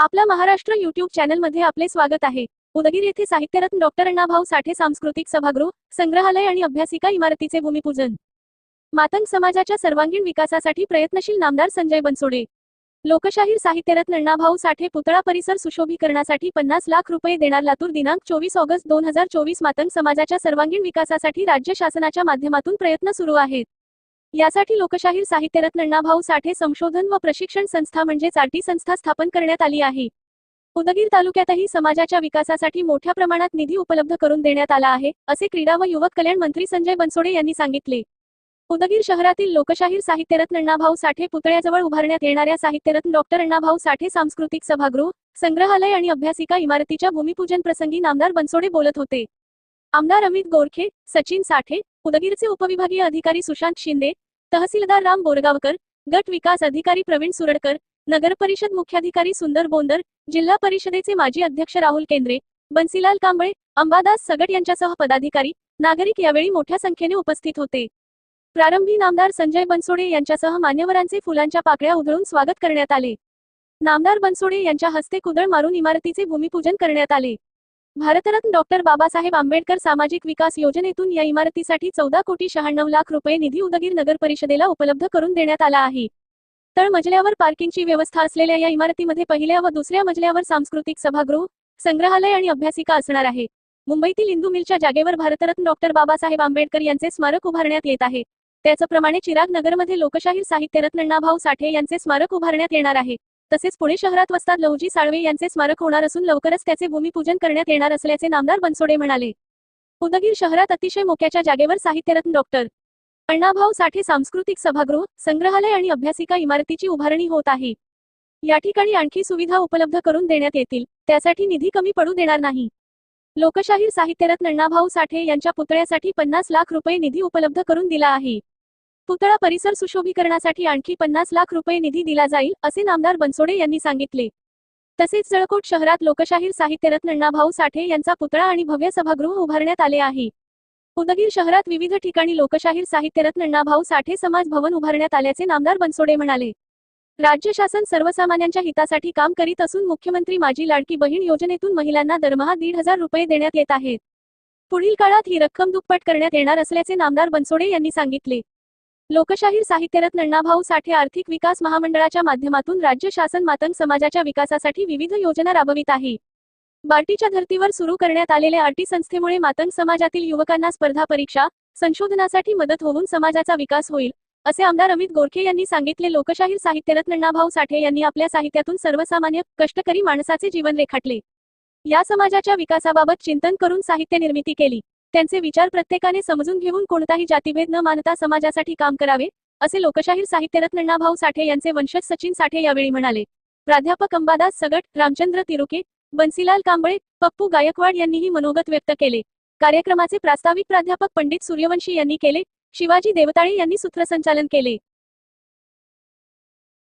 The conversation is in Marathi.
आपला महाराष्ट्र युट्यूब चॅनलमध्ये आपले स्वागत आहे. उदगीर येथे साहित्यरत्न डॉक्टर अण्णाभाऊ साठे सांस्कृतिक सभागृह संग्रहालय आणि अभ्यासिका इमारतीचे भूमिपूजन. मातंग समाजाच्या सर्वांगीण विकासासाठी प्रयत्नशील नामदार संजय बनसोडे. लोकशाहीर साहित्यरत्न अण्णाभाऊ साठे पुतळा परिसर सुशोभीकरणासाठी पन्नास लाख रुपये देणार लातूर दिनांक चोवीस ऑगस्ट दोन हजार चोवीस मातंग समाजाच्या सर्वांगीण विकासासाठी राज्य शासनाच्या माध्यमातून प्रयत्न सुरू आहेत. यासाठी लोकशाहीर साहित्यरत्न अण्णाभाऊ साठे संशोधन व प्रशिक्षण संस्था म्हणजेच आरटी संस्था स्थापन करण्यात आली आहे. उदगीर तालुक्यातही समाजाच्या विकासासाठी मोठ्या प्रमाणात निधी उपलब्ध करून देण्यात आला आहे असे क्रीडा व युवक कल्याण मंत्री संजय बनसोडे यांनी सांगितले. उदगीर शहरातील लोकशाहीर साहित्यरत्न अण्णाभाऊ साठे पुतळ्याजवळ उभारण्यात येणाऱ्या साहित्यरत्न डॉक्टर अण्णाभाऊ साठे सांस्कृतिक सभागृह संग्रहालय आणि अभ्यासिका इमारतीच्या भूमिपूजन प्रसंगी नामदार बनसोडे बोलत होते. आमदार अमित गोरखे सचिन साठे उदगीरचे उपविभागीय अधिकारी सुशांत शिंदे तहसीलदार राम बोरगावकर गट विकास अधिकारी प्रवीण सुरडकर नगरपरिषद मुख्याधिकारी सुंदर बोंदर जिल्हा परिषदेचे माजी अध्यक्ष राहुल केंद्रे बन्सीलाल कांबळे अंबादास सगट यांच्यासह पदाधिकारी नागरिक यावेळी मोठ्या संख्येने उपस्थित होते. प्रारंभी नामदार संजय बनसोडे यांच्यासह मान्यवरांचे फुलांच्या पाकळ्या उधळून स्वागत करण्यात आले. नामदार बनसोडे यांच्या हस्ते कुदळ मारून इमारतीचे भूमिपूजन करण्यात आले. भारतरत्न डॉक्टर बाबासाहेब आंबेडकर सामाजिक विकास योजनेतून या इमारतीसाठी चौदा कोटी शहाण्णव लाख रुपये निधी उदगीर नगर परिषदेला उपलब्ध करून देण्यात आला आहे. तळमजल्यावर पार्किंगची व्यवस्था असलेल्या या इमारतीमध्ये पहिल्या व दुसऱ्या मजल्यावर सांस्कृतिक सभागृह संग्रहालय आणि अभ्यासिका असणार आहे. मुंबईतील इंदू मिलच्या जागेवर भारतरत्न डॉक्टर बाबासाहेब आंबेडकर यांचे स्मारक उभारण्यात येत आहे. त्याचप्रमाणे चिराग नगरमध्ये लोकशाहीर साहित्यरत्न अण्णाभाऊ साठे यांचे स्मारक उभारण्यात येणार आहे. तसेच पुणे शहरात वस्तात लहुजी साळवे यांचे स्मारक होणार असून लवकरच त्याचे भूमिपूजन करण्यात येणार असल्याचे नामदार बनसोडे म्हणाले. उदगीर शहरात अतिशय मोक्याच्या जागेवर साहित्यरत्न डॉक्टर अण्णाभाऊ साठे सांस्कृतिक सभागृह संग्रहालय आणि अभ्यासिका इमारतीची उभारणी होत आहे. या ठिकाणी आणखी सुविधा उपलब्ध करून देण्यात येतील त्यासाठी निधी कमी पडू देणार नाही. लोकशाहीर साहित्यरत्न अण्णाभाऊ साठे यांच्या पुतळ्यासाठी पन्नास लाख रुपये निधी उपलब्ध करून दिला आहे. पुतळा परिसर सुशोभीकरणासाठी आणखी पन्नास लाख रुपये निधी दिला जाईल असे नामदार बनसोडे यांनी सांगितले. तसेच जळकोट शहरात लोकशाहीर साहित्यरत्न अण्णाभाऊ साठे यांचा पुतळा आणि भव्य सभागृह उभारण्यात आले आहे. उदगीर शहरात विविध ठिकाणी लोकशाहीर साहित्यरत्न अण्णाभाऊ साठे समाज भवन उभारण्यात आल्याचे नामदार बनसोडे म्हणाले. राज्य शासन सर्वसामान्यांच्या हितासाठी काम करीत असून मुख्यमंत्री माझी लाडकी बहीण योजनेतून महिलांना दरमहा दीड हजार रुपये देण्यात येत आहेत. पुढील काळात ही रक्कम दुप्पट करण्यात येणार असल्याचे नामदार बनसोडे यांनी सांगितले. लोकशाहीर साहित्यरत्न अण्णाभाऊ साठे आर्थिक विकास महामंडळाच्या माध्यमातून राज्य शासन मातंग समाजाच्या विकासासाठी विविध योजना राबवित आहे. बार्टीच्या धर्तीवर सुरू करण्यात आलेल्या आर्टी संस्थेमुळे मातंग समाजातील युवकांना स्पर्धा परीक्षा संशोधनासाठी मदत होऊन समाजाचा विकास होईल असे आमदार अमित गोरखे यांनी सांगितले. लोकशाहीर साहित्यरत्न अण्णाभाऊ साठे यांनी आपल्या साहित्यातून सर्वसामान्य कष्टकरी माणसाचे जीवन रेखाटले. या समाजाच्या विकासाबाबत चिंतन करून साहित्य निर्मिती केली. त्यांचे विचार प्रत्येकाने समजून घेऊन कोणताही जातीभेद न मानता समाजासाठी काम करावे असे लोकशाहीर साहित्यरत्न अण्णाभाऊ साठे यांचे वंशज सचिन साठे यावेळी म्हणाले. प्राध्यापक अंबादास सगट रामचंद्र तिरुके बन्सीलाल कांबळे पप्पू गायकवाड यांनीही मनोगत व्यक्त केले. कार्यक्रमाचे प्रास्ताविक प्राध्यापक पंडित सूर्यवंशी यांनी केले शिवाजी देवताळे यांनी सूत्रसंचालन केले.